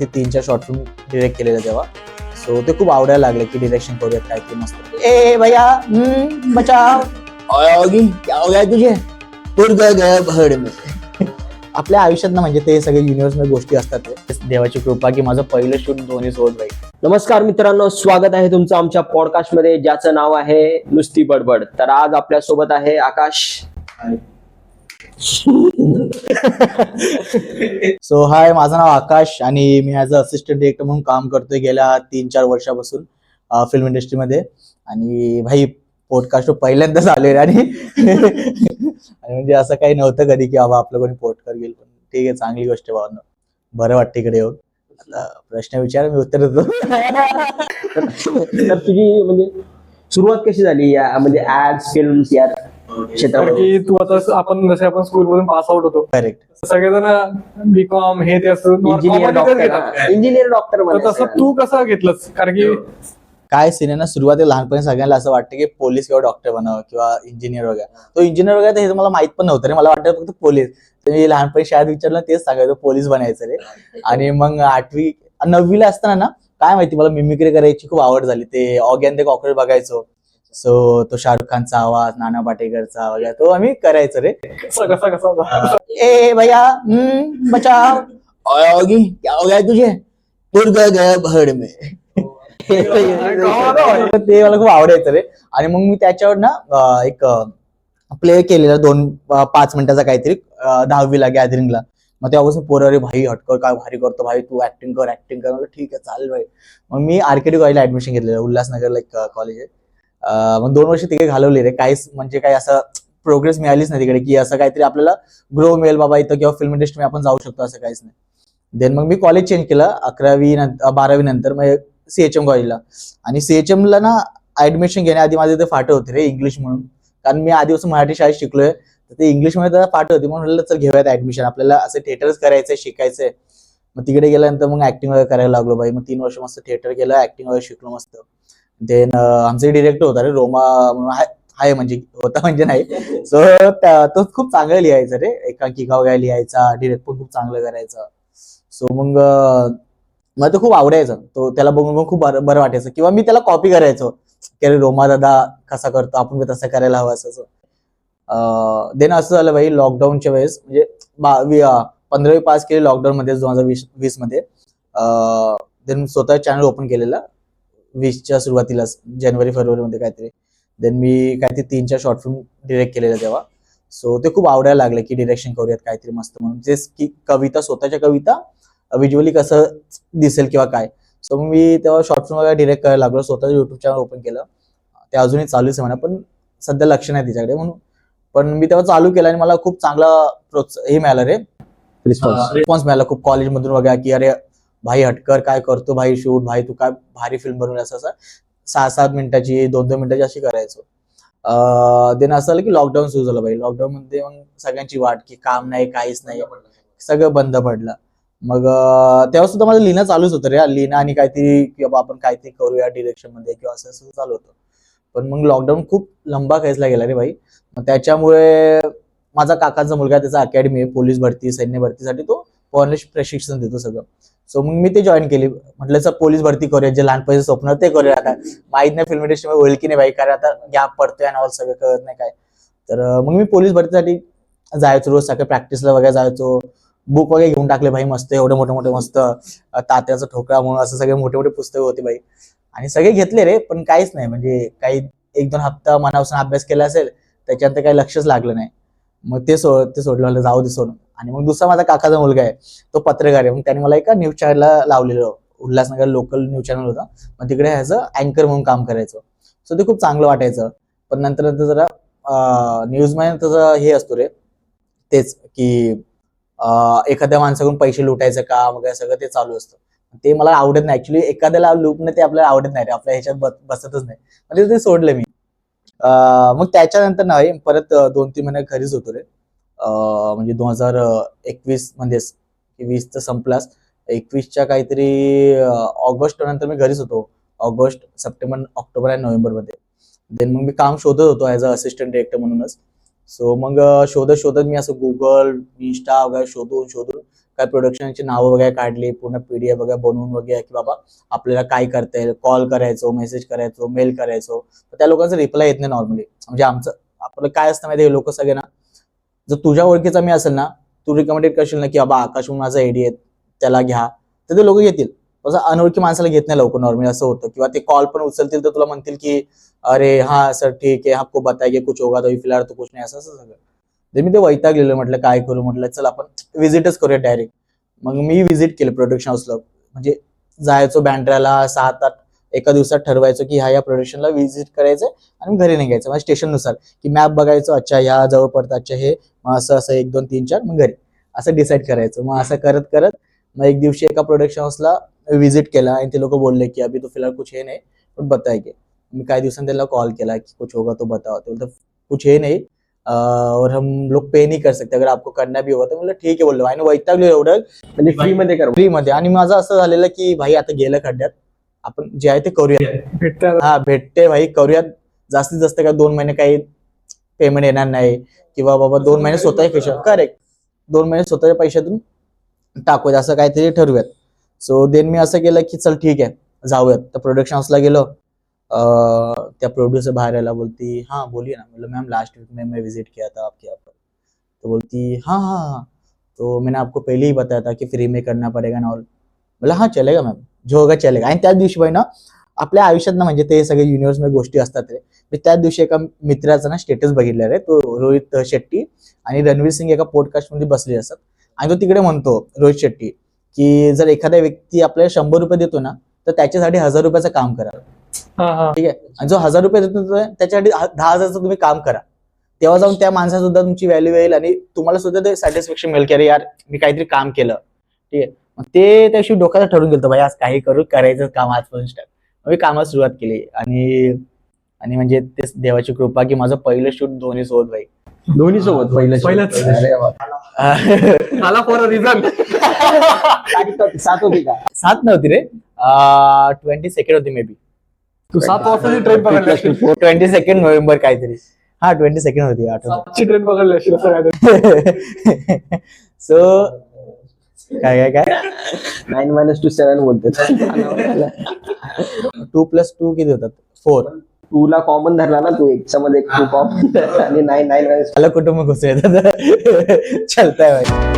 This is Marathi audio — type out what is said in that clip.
ते तीन चार शॉर्ट फिल्म डिरेक्ट केलेलं तेव्हा. सो ते खूप आवडायला लागले की डिरेक्शन करूयात काहीतरी मस्त. ए भैया हम्म, बचाव. योगी क्या हो गया तुझे. पुर गया गया भड में. आपल्या आयुष्यात ना म्हणजे ते सगळे युनिव्हर्समध्ये गोष्टी असतात ते. देवाची कृपा की माझं पहिलं शूट दोन्ही सोबत बाई नमस्कार मित्रांनो स्वागत आहे तुमचं आमच्या पॉडकास्टमध्ये ज्याचं नाव आहे नुसती बडबड. तर आज आपल्यासोबत आहे आकाश. सो हाय माझं नाव आकाश आणि मी ॲज अ असिस्टंट डिरेक्टर म्हणून काम करतोय गेल्या तीन चार वर्षापासून फिल्म इंडस्ट्रीमध्ये आणि भाई पॉडकास्ट पहिल्यांदाच आले आणि आणि म्हणजे असं काही नव्हतं कधी की बाबा आपलं कोणी पॉडकास्ट गेल पण ठीक आहे चांगली गोष्ट आहे भावांनो. बरं वाटतं इकडे येऊन. आता प्रश्न विचार मी उत्तर देतो. तर तुझी म्हणजे सुरुवात कशी झाली या म्हणजे ऍड फिल्म या कारण क्षेत्रामध्ये की तू आता आपण जसे आपण स्कूल मधून पास आउट होतो करेक्ट सगळेजण बीकॉम हे ते असं इंजिनियर डॉक्टर. इंजिनियर डॉक्टर तर तसं तू कसं घेतलंस? कारण की काय सिने ना सुरुवातीला लहानपणी सगळ्यांना असं वाटतं की पोलीस किंवा डॉक्टर बनावं किंवा इंजिनियर वगैरे. तो इंजिनियर वगैरे हे तर मला माहीत पण नव्हतं रे. मला वाटतं फक्त पोलीस तर मी लहानपणी शाळेत विचारलं तेच सांगायचं पोलीस बनायचं रे. आणि मग आठवी नववीला असताना ना काय माहिती मला मिमिक्री करायची खूप आवड झाली. ते ऑगॅन ते कॉकरेज बघायचो. सो तो शाहरुख खानचा आवाज नाना पाटेकरचा वगैरे तो आम्ही करायचो रे? ए भैया बचाव. क्या हो गया तुझे? पुर गया गया भड में. गावाला ते मला खूप आवडायचं रे. आणि मग मी त्याच्यावर ना एक प्ले केलेला दोन पाच मिनिटाचा काहीतरी दहावीला गॅदरिंगला मग तेव्हापासून पोरं अरे भाई हटकर काय भारी करतो भाई तू ऍक्टिंग कर ऍक्टिंग कर. ठीक आहे चालेल भाई. मग मी आरकेडी कॉलेजला ऍडमिशन घेतलेलं उल्हासनगरला एक कॉलेज आहे. मग दोन वर्ष तिकडे घालवले रे. काहीच म्हणजे काही असं प्रोग्रेस मिळालीच नाही तिकडे की असं काहीतरी आपल्याला ग्रो मिळेल बाबा इथं किंवा फिल्म इंडस्ट्री आपण जाऊ शकतो असं काहीच नाही. देन मग मी कॉलेज चेंज केलं अकरावी नंतर बारावी नंतर मग सीएचएम कॉलेजला आणि सीएचएम ला ना ऍडमिशन घेण्याआधी माझे ते फाटे होते रे इंग्लिश म्हणून. कारण मी आधीपासून मराठी शाळेत शिकलोय. तर ते इंग्लिशमध्ये फाटे होते. म्हणून चल घेऊयात ऍडमिशन आपल्याला असं थिएटरच करायचंय शिकायचंय. मग तिकडे गेल्यानंतर मग ऍक्टिंग वगैरे करायला लागलो बाई. मग तीन वर्ष मस्त थिएटर केलं ऍक्टिंग वगैरे शिकलो मस्त. देन आमचे डिरेक्टर होता रे रोमा आहे- म्हणजे होता म्हणजे नाही. सो तो खूप चांगलं लिहायचा रे. एकांकिका वगैरे लिहायचा डिरेक्ट पण खूप चांगलं करायचा. सो मग मला तो खूप आवडायचं. तो त्याला बघून मग खूप बरं बरं वाटायचं. किंवा मी त्याला कॉपी करायचो. की अरे रोमा दादा कसा करतो आपण तसं करायला हवं असं देन असं झालं भाई लॉकडाऊनच्या वेळेस म्हणजे पंधरावी पास केली लॉकडाऊन मध्ये दोन हजार वीस वीसमध्ये देन स्वतः चॅनल ओपन केलेला. वीसच्या सुरुवातीलाच जानेवारी फेब्रुवारी मध्ये काहीतरी. देन मी काहीतरी तीन चार शॉर्ट फिल्म डिरेक्ट केलेलं तेव्हा. सो ते खूप आवडायला लागले की डिरेक्शन करूयात काहीतरी मस्त म्हणून. जे की कविता स्वतःच्या कविता विज्युअली कसं दिसेल किंवा काय. सो मग मी तेव्हा शॉर्ट फिल्म वगैरे डिरेक्ट करायला लागलो. स्वतःचं युट्यूब चॅनल ओपन केलं. ते अजूनही चालूच आहे म्हणा पण सध्या लक्ष नाही तिच्याकडे म्हणून. पण मी तेव्हा चालू केलं आणि मला खूप चांगला प्रोत्स हे मिळालं रे. रिस्पॉन्स रिस्पॉन्स मिळाला. खूप कॉलेजमधून वगैरे की अरे भाई हटकर काय करतो भाई? शूट भाई तू काय भारी फिल्म बनवली? असं असं. सहा सात मिनिटाची दोन दोन मिनिटाची अशी करायचो. देन असं झालं की लॉकडाऊन सुरू झालं भाई. लॉकडाऊन मध्ये मग सगळ्यांची वाट की काम नाही काहीच नाही. सगळं बंद पडलं. मग तेव्हा सुद्धा माझं लिहिणं चालूच होतं रे. लिहिणं आणि काहीतरी की बाबा आपण काहीतरी करूया डिरेक्शनमध्ये किंवा असं असं चालू होतं. पण मग लॉकडाऊन खूप लंबा खेचला गेला रे भाई. मग त्याच्यामुळे माझा काकांचा मुलगा त्याचा अकॅडमी आहे. पोलीस भरती सैन्य भरतीसाठी तो पॉलिश प्रशिक्षण देतो सगळं. सो मग मी ते जॉईन केली. म्हटलं सर पोलीस भरती करूया जे लहानपणीचं स्वप्न ते करूया आता. माहीत नाही फिल्म इंडस्ट्रीमध्ये होईल की नाही बाई. कारण आता गॅप पडतोय आणि ऑल सगळं कळत नाही काय. तर मग मी पोलीस भरतीसाठी जायचो रोज. सकाळी प्रॅक्टिसला वगैरे जायचो. बुक वगैरे घेऊन टाकले भाई मस्त. एवढे मोठे मोठे मस्त. तात्याचा ठोकळा म्हणून असं सगळे मोठे मोठे पुस्तकं होते भाई आणि सगळे घेतले रे पण काहीच नाही. म्हणजे काही एक दोन हप्ता मनापासून अभ्यास केला असेल त्याच्यानंतर काही लक्षच लागलं नाही. मग ते सोड ते सोडलं मला जाऊ दे सोडून आणि मग दुसरा माझा काकाचा मुलगा आहे तो पत्रकार आहे. मग त्याने मला एका न्यूज चॅनलला लावलेलं. उल्हासनगर लोकल न्यूज चॅनल होता. मग तिकडे ह्याचं अँकर म्हणून काम करायचं. सो ते खूप चांगलं वाटायचं. पण नंतर नंतर जरा न्यूजमॅन त्याचं हे असतो रे. तेच की एखाद्या माणसाकडून पैसे लुटायचं का वगैरे सगळं ते चालू असतं. ते मला आवडत नाही. ऍक्च्युली एखाद्याला लुटणं ते आपल्याला आवडत नाही रे. आपल्या ह्याच्यात बसतच नाही. म्हणजे ते सोडलं मी. मग त्याच्यानंतर नाही परत दोन तीन महिने घरीच होतो रे. म्हणजे दोन हजार एकवीस मध्येच वीस तर संपलाच. एकवीसच्या काहीतरी ऑगस्ट नंतर मी घरीच होतो. ऑगस्ट सप्टेंबर ऑक्टोबर आणि नोव्हेंबरमध्ये. देन मग मी काम शोधत होतो ॲज अ असिस्टंट डिरेक्टर म्हणूनच. सो मग शोधत शोधत मी असं गुगल इंस्टा वगैरे शोधून शोधून काय प्रोडक्शनची नावं वगैरे काढली पूर्ण पीडीएफ वगैरे बनवून वगैरे की बाबा आपल्याला काय करता येईल कॉल करायचो मेसेज करायचो मेल करायचो तर त्या लोकांचा रिप्लाय येत नाही नॉर्मली म्हणजे आमचं आपलं काय असतं माहिती लोक सगळे ना जर तुझ्या ओळखीचा मी असेल ना तू रिकमेंडेड करशील ना की बाबा आकाश म्हणून माझा एडी आहे त्याला घ्या तर ते लोक घेतील. तसं अनोळखी माणसाला घेत नाही लवकर नॉर्मली असं होतं. किंवा ते कॉल पण उचलतील तर तुला म्हणतील की अरे हा सर ठीक आहे आपको की कुछ होगा तो फिलहाल तो कुछ नाही असं असं सगळं. ते मी ते वैतागलेलो म्हटलं काय करू? म्हटलं चल आपण व्हिजिटच करूया डायरेक्ट मग मी व्हिजिट केलं प्रोडक्शन हाऊसला म्हणजे जायचो बँड्राला सात आठ एका दिवसात ठरवायचो की ह्या या प्रोडक्शनला व्हिजिट करायचं आणि घरी निघायचं म्हणजे स्टेशननुसार की मॅप बघायचो अच्छा ह्या जवळ पडतं अच्छा हे. मग असं असं एक दोन तीन चार मग घरी. असं डिसाईड करायचं. मग असं करत करत मग एक दिवशी एका प्रोडक्शन हाऊसला व्हिजिट केला आणि ते लोक बोलले की अभी तो फिलहाल कुछ हे नाही पण बताएंगे. मी काही दिवसांनी त्याला कॉल केला की कुछ होगा तो बताओ. तो कुछ हे नाही और हम लोग पे नहीं कर सकते। अगर आपको करना भी होगा तो म्हणलं ठीक आहे बोललो आणि वैतागलो एवढं म्हणजे फ्री मध्ये कर फ्री मध्ये आणि माझं असं झालेलं की भाई आता गेलं खड्ड्यात आपण जे आहे ते करूया भेटते हा भेटते भाई करूयात. जास्तीत जास्त काय दोन महिने काही पेमेंट येणार नाही. किंवा बाबा दोन महिने स्वतःच्या खिशात करेक्ट दोन महिने स्वतःच्या पैशातून टाकूयात असं काहीतरी ठरवूयात. सो देन मी असं केलं की चल ठीक आहे जाऊयात. तर प्रोडक्शन हाऊसला गेलो. त्या प्रोड्युसर बाहेर आला बोलती हाँ बोलिए ना. मतलब मैम लास्ट वीक में मैं विजिट किया था आपके यहाँ पर. तो बोलती हाँ हाँ हाँ. तो मैंने आपको पहले ही बताया था कि फ्री में करना पड़ेगा ना ऑल बोला हाँ चलेगा मॅम जो होगा चलेगा. आणि त्याच दिवशी भाई ना आपल्या आयुष्यात ना म्हणजे ते सगळे युनिवर्समध्ये गोष्टी असतात रे. मी त्याच दिवशी एका मित्राचा ना स्टेटस बघितला रे तो रोहित शेट्टी आणि रणवीर सिंग एका पॉडकास्टमध्ये बसले असतात आणि तो तिकडे म्हणतो रोहित शेट्टी की जर एखादा व्यक्ती आपल्याला शंभर रुपये देतो ना तर त्याच्यासाठी हजार रुपयाचं काम करा. ठीक आहे? आणि जो हजार रुपये देतो तो त्याच्यासाठी दहा हजारचं तुम्ही काम करा. तेव्हा जाऊन त्या माणसाला सुद्धा तुमची व्हॅल्यू येईल आणि तुम्हाला सुद्धा ते सॅटिस्फॅक्शन मिळेल की अरे यार मी काहीतरी काम केलं. ठीक आहे? मग ते त्याशी डोक्यात ठरवून गेलं भाई आज काही करू करायचं काम आजपासून स्टार्ट मग मी कामाला सुरुवात केली. आणि आणि म्हणजे ते देवाची कृपा की माझं पहिलं शूट दोन्ही सोबत भाई दोन्ही सोबत पहिलं सात होती का? सात नव्हती रे. ट्वेंटी सेकंड होती मे बी तू सात वाजताची ट्रेन पकडली. असेल ट्वेंटी सेकंड नोव्हेंबर काहीतरी. हा ट्वेंटी सेकंड होती आठवत सातची ट्रेन पकडली असेल असं काय सो काय काय काय? नाईन मायनस टू सेव्हन बोलते. टू प्लस टू किती होतात? फोर टू ला कॉमन धरला ना तू. एकच्या मध्ये एक टू कॉमन आणि नाईन नाईन मायनस मला कुटुंब घुसू येतात चलताय भाई